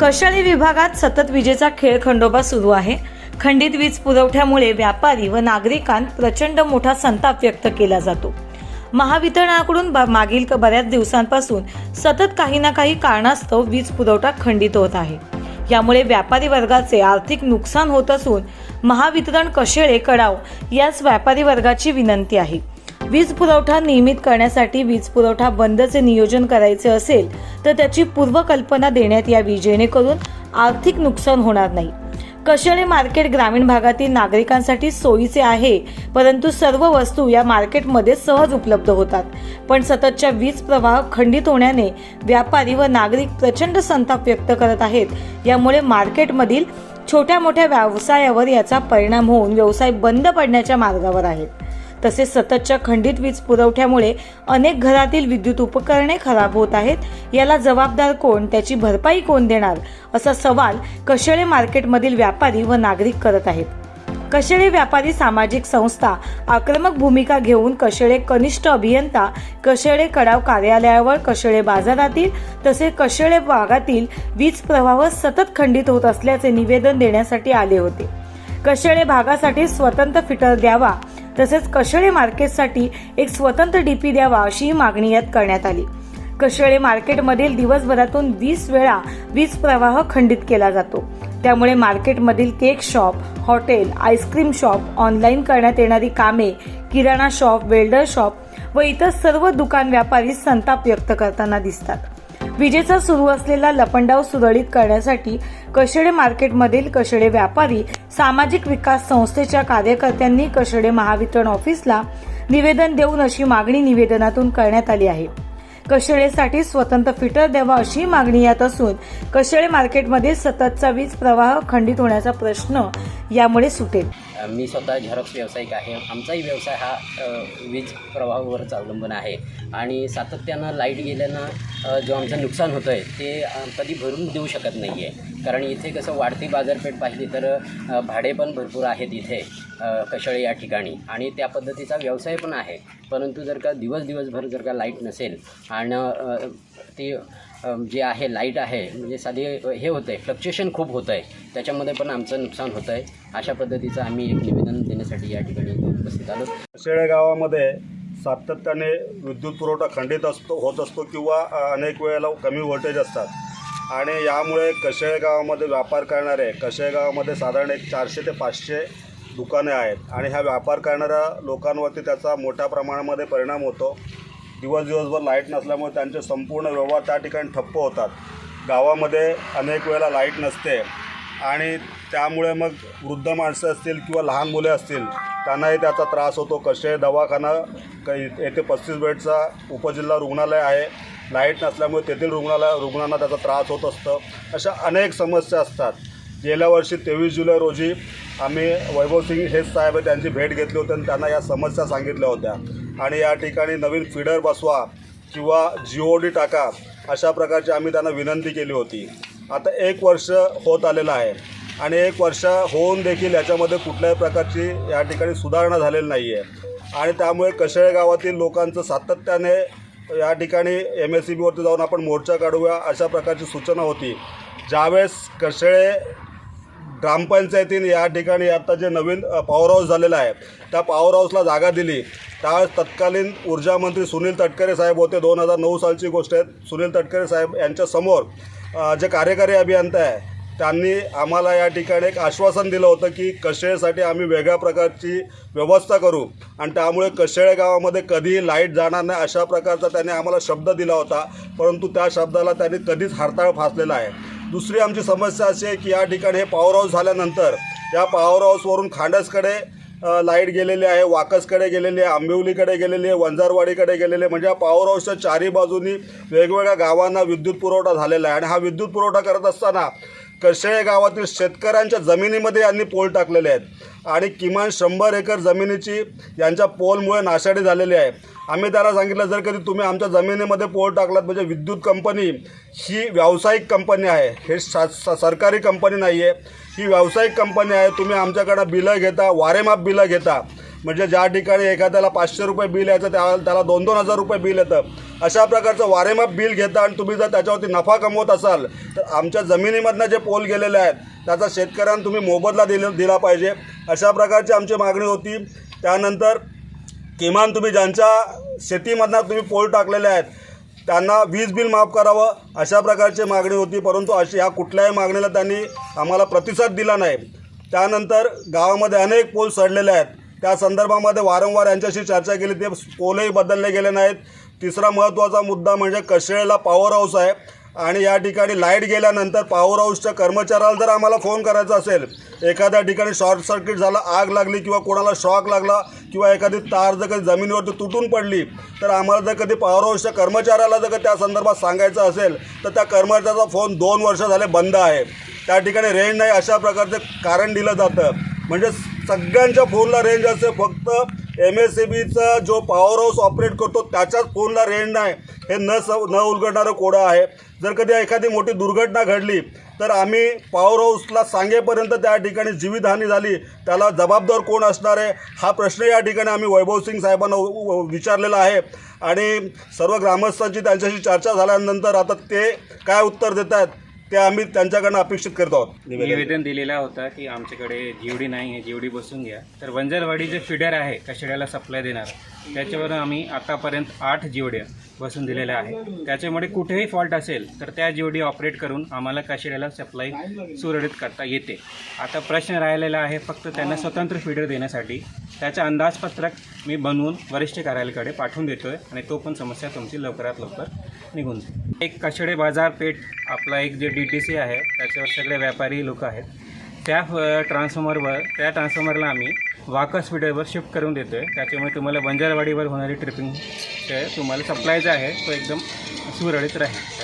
कशाळी विभागात सतत विजेचा खेळ खंडोबा सुरू आहे. खंडित वीज पुरवठ्यामुळे व्यापारी व नागरिकांत प्रचंड मोठा संताप व्यक्त केला जातो. महावितरणाकडून ब- मागील बऱ्याच दिवसांपासून सतत काही ना काही कारणास्तव वीज पुरवठा खंडित होत आहे. यामुळे व्यापारी वर्गाचे आर्थिक नुकसान होत असून महावितरण कशेळे कडाव याच व्यापारी वर्गाची विनंती आहे. वीज पुरवठा नियमित करण्यासाठी वीज पुरवठा बंदचे नियोजन करायचे असेल तर त्याची पूर्वकल्पना देण्यात यावी जेणेकरून आर्थिक नुकसान होणार नाही. कशेळे मार्केट ग्रामीण भागातील नागरिकांसाठी सोयीचे आहे परंतु सर्व वस्तू या मार्केटमध्ये सहज उपलब्ध होतात. पण सततच्या वीज प्रवाह खंडित होण्याने व्यापारी व नागरिक प्रचंड संताप व्यक्त करत आहेत. यामुळे मार्केटमधील छोट्या मोठ्या व्यवसायावर याचा परिणाम होऊन व्यवसाय बंद पडण्याच्या मार्गावर आहेत. तसेच सततच्या खंडित वीज पुरवठ्यामुळे अनेक घरातील विद्युत उपकरणे खराब होत आहेत. याला जबाबदार कोण? त्याची भरपाई कोण देणार? असा सवाल कशेळे मार्केटमधील व्यापारी व नागरिक करत आहेत. कशेळे व्यापारी सामाजिक संस्था आक्रमक भूमिका घेऊन कशेळे कनिष्ठ अभियंता कशेळे कडाव कार्यालयावर कशेळे बाजारातील तसेच कशेळे भागातील वीज प्रवाह सतत खंडित होत असल्याचे निवेदन देण्यासाठी आले होते. कशेळे भागासाठी स्वतंत्र फिटर द्यावा तसेच कशळे मार्केटसाठी एक स्वतंत्र डीपी द्यावा अशी मागणी यात करण्यात आली. कशळे मार्केटमधील दिवसभरातून वीस वेळा वीज प्रवाह खंडित केला जातो. त्यामुळे मार्केटमधील cake shop hotel ice cream shop online करण्यात येणारी कामे किराणा शॉप वेल्डर शॉप व इतर सर्व दुकान व्यापारी संताप व्यक्त करताना दिसतात. विजेचा सुरू असलेला लपंडाव सुरळीत करण्यासाठी कशेडे मार्केटमधील कशेडे व्यापारी सामाजिक विकास संस्थेच्या कार्यकर्त्यांनी कशेडे महावितरण ऑफिसला निवेदन देऊन अशी मागणी निवेदनातून करण्यात आली आहे. कशेळेसाठी स्वतंत्र फिटर द्यावा अशी मागणी यात असून कशेळे मार्केटमध्ये सततचा वीज प्रवाह खंडित होण्याचा प्रश्न यामुळे सुटेल. मी स्वतः झेरॉक्स व्यावसायिक आहे. आमचाही व्यवसाय हा वीज प्रवाहावरच अवलंबून आहे. आणि सातत्यानं लाइट गेल्यानं जो आमचं नुकसान होतं आहे ते कधी भरून देऊ शकत नाही आहे कारण इथे कसं वाढती बाजारपेठ पाहिली तर भाडे पण भरपूर आहेत इथे. कशळे या ठिकाणी. आणि त्या पद्धतीचा व्यवसाय पण आहे. परंतु जर का दिवस दिवसभर जर का लाइट नसेल आणि ती जे आहे लाइट आहे म्हणजे साधी हे होतं आहे फ्लक्च्युएशन खूप होतं आहे त्याच्यामध्ये पण आमचं नुकसान होतं आहे अशा पद्धतीचं आम्ही एक निवेदन देण्यासाठी या ठिकाणी उपस्थित आलो. कशेळे गावामध्ये सातत्याने विद्युत पुरवठा खंडित असतो होत असतो किंवा अनेक वेळेला कमी व्होल्टेज असतात. आणि यामुळे कशेळे गावामध्ये व्यापार करणारे कशेळे गावामध्ये साधारण एक चारशे ते पाचशे दुकाने आहेत आणि ह्या व्यापार करणाऱ्या लोकांवरती त्याचा मोठ्या प्रमाणामध्ये परिणाम होतो. दिवस दिवसभर लाइट नसल्यामुळे त्यांचे संपूर्ण व्यवहार त्या ठिकाणी ठप्प होतात. गावामध्ये अनेक वेळेला लाइट नसते आणि त्यामुळे मग वृद्ध माणसं असतील किंवा लहान मुले असतील त्यांनाही त्याचा त्रास होतो. कसे दवाखाना काही येथे पस्तीस बेडचा उपजिल्हा रुग्णालय आहे. लाइट नसल्यामुळे तेथील रुग्णालय रुग्णांना त्याचा त्रास होत असतं. अशा अनेक समस्या असतात. गेल्या वर्षी तेवीस जुलै रोजी आम्ही वैभव सिंग हेच साहेब त्यांची भेट घेतली होती आणि त्यांना या समस्या सांगितल्या होत्या. आणि या ठिकाणी नवीन फिडर बसवा किंवा जिओ ओ डी टाका अशा प्रकारची आम्ही त्यांना विनंती केली होती. आता एक वर्ष होत आलेलं आहे आणि एक वर्ष होऊन देखील याच्यामध्ये कुठल्याही प्रकारची या ठिकाणी सुधारणा झालेली नाही आहे आणि त्यामुळे कशेळे गावातील लोकांचं सातत्याने या ठिकाणी एम एस सी बीवरती जाऊन आपण मोर्चा काढूया अशा प्रकारची सूचना होती. ज्यावेळेस कशेळे ग्रामपंचायतीने या ठिकाणी आता जे नवीन पॉवर हाऊस झालेलं आहे त्या पॉवर हाऊसला जागा दिली. त्यावेळेस तत्कालीन ऊर्जा मंत्री सुनील तटकरे साहेब होते दोन हजार नऊ सालची गोष्ट आहे. सुनील तटकरे साहेब यांच्यासमोर जे कार्यकारी अभियंता आहे त्यांनी आम्हाला या ठिकाणी एक आश्वासन दिलं होतं की कशेळेसाठी आम्ही वेगळ्या प्रकारची व्यवस्था करू आणि त्यामुळे कशेळे गावामध्ये कधीही लाइट जाणार नाही अशा प्रकारचा त्यांनी आम्हाला शब्द दिला होता. परंतु त्या शब्दाला त्यांनी कधीच हरताळ फासलेला आहे. दुसरी आमची समस्या अशी आहे की या ठिकाणी हे पॉवर हाऊस झाल्यानंतर या पॉवर हाऊसवरून खांडसकडे लाइट गेलेली आहे वाकसकडे गेलेली आहे आंबिवलीकडे गेलेली आहे वंजारवाडीकडे गेलेली आहे. म्हणजे या पॉवर हाऊसच्या चारी बाजूनी वेगवेगळ्या गावांना विद्युत पुरवठा झालेला आहे. आणि हा विद्युत पुरवठा करत असताना कशेळे गावातील शेतकऱ्यांच्या जमिनीमध्ये यांनी पोल टाकलेले आहेत? आणि किमान शंभर एकर जमिनीची यांच्या पोलमुळे नाशाडी झालेली आहे. आम्ही त्याला सांगितलं जर कधी तुम्ही आमच्या जमिनीमध्ये पोल टाकलात म्हणजे विद्युत कंपनी ही व्यावसायिक कंपनी आहे. हे स- सरकारी कंपनी नाही आहे ही व्यावसायिक कंपनी आहे. तुम्ही आमच्याकडं बिलं घेता वारेमाप बिलं घेता. म्हणजे ज्या ठिकाणी एखाद्याला पाचशे रुपये बिल यायचं त्या त्याला दोन दोन हजार रुपये बिल येतं. अशा प्रकारचं वारेमाप बिल घेता आणि तुम्ही जर त्याच्यावरती नफा कमवत असाल तर आमच्या जमिनीमधनं जे पोल गेलेले आहेत त्याचा शेतकऱ्यांना तुम्ही मोबदला दिला दिला पाहिजे. अशा प्रकारची आमची मागणी होती. त्यानंतर किमान तुम्ही ज्यांच्या शेतीमधनं तुम्ही पोल टाकलेले आहेत त्यांना वीज बिल माफ करावं अशा प्रकारची मागणी होती परंतु अशी ह्या कुठल्याही मागणीला त्यांनी आम्हाला प्रतिसाद दिला नाही. त्यानंतर गावामध्ये अनेक पोल सडलेले आहेत. त्या संदर्भामध्ये वारंवार यांच्याशी चर्चा केली ते पोलही बदलले गेले नाहीत. तिसरा महत्त्वाचा मुद्दा म्हणजे कशेळेला पॉवर हाऊस आहे. आणि या ठिकाणी लाइट गेल्यानंतर पॉवर हाऊसच्या कर्मचाऱ्याला जर आम्हाला फोन करायचा असेल एखाद्या ठिकाणी शॉर्ट सर्किट झाला आग लागली किंवा कोणाला शॉक लागला किंवा एखादी तार जर कधी जमिनीवरती तुटून पडली तर आम्हाला जर कधी पॉवर हाऊसच्या कर्मचाऱ्याला जर का त्या संदर्भात सांगायचं असेल तर त्या कर्मचाऱ्याचा फोन दोन वर्ष झाले बंद आहे. त्या ठिकाणी रेंज नाही अशा प्रकारचं कारण दिलं जातं. म्हणजे सगळ्यांच्या फोनला रेंज असते फक्त एम एस सी बीचा जो पॉवर हाऊस ऑपरेट करतो त्याच्याच फोनला रेंज नाही हे न स न उलगडणारं कोडं आहे. जर कधी एखादी मोठी दुर्घटना घडली तर आम्ही पॉवर हाऊसला सांगेपर्यंत त्या ठिकाणी जीवितहानी झाली. त्याला जबाबदार कोण असणार आहे? हा प्रश्न या ठिकाणी आम्ही वैभव सिंग साहेबांना विचारलेला आहे. आणि सर्व ग्रामस्थांची त्यांच्याशी चर्चा झाल्यानंतर आता ते काय उत्तर देत आहेत ते आम्ही त्यांच्याकडनं अपेक्षित करत आहोत निवेदन. दिलेला होता की आमच्याकडे जीवडी नाही आहे जीवडी बसून घ्या. तर वंजारवाडी जे फिडर आहे कशेड्याला सप्लाय देणार. त्याच्यावर आम्ही आतापर्यंत आठ जीवड्या बसून दिलेल्या आहे त्याच्यामुळे कुठेही फॉल्ट असेल तर त्या जीवडी ऑपरेट करून आम्हाला काशिड्याला सप्लाय सुरळीत करता येते. आता प्रश्न राहिलेला आहे फक्त त्यांना स्वतंत्र फिडर देण्यासाठी. त्याचं अंदाजपत्रक मी बनवून वरिष्ठ कार्यालयाकडे पाठवून देतो आहे आणि तो पण समस्या तुमची लवकरात लवकर निघून एक काशेडे बाजारपेठ आपला एक जे डी टी सी आहे त्याच्यावर सगळे व्यापारी लोक आहेत. त्या फ- ट्रान्सफॉर्मरवर त्या ट्रान्सफॉर्मरला आम्ही वाकस स्पीडवर शिफ्ट करून देतो आहे त्याच्यामुळे तुम्हाला बंजारवाडीवर होणारी ट्रिपिंग तुम्हाला सप्लाय जे आहे तो एकदम सुरळीत राहील.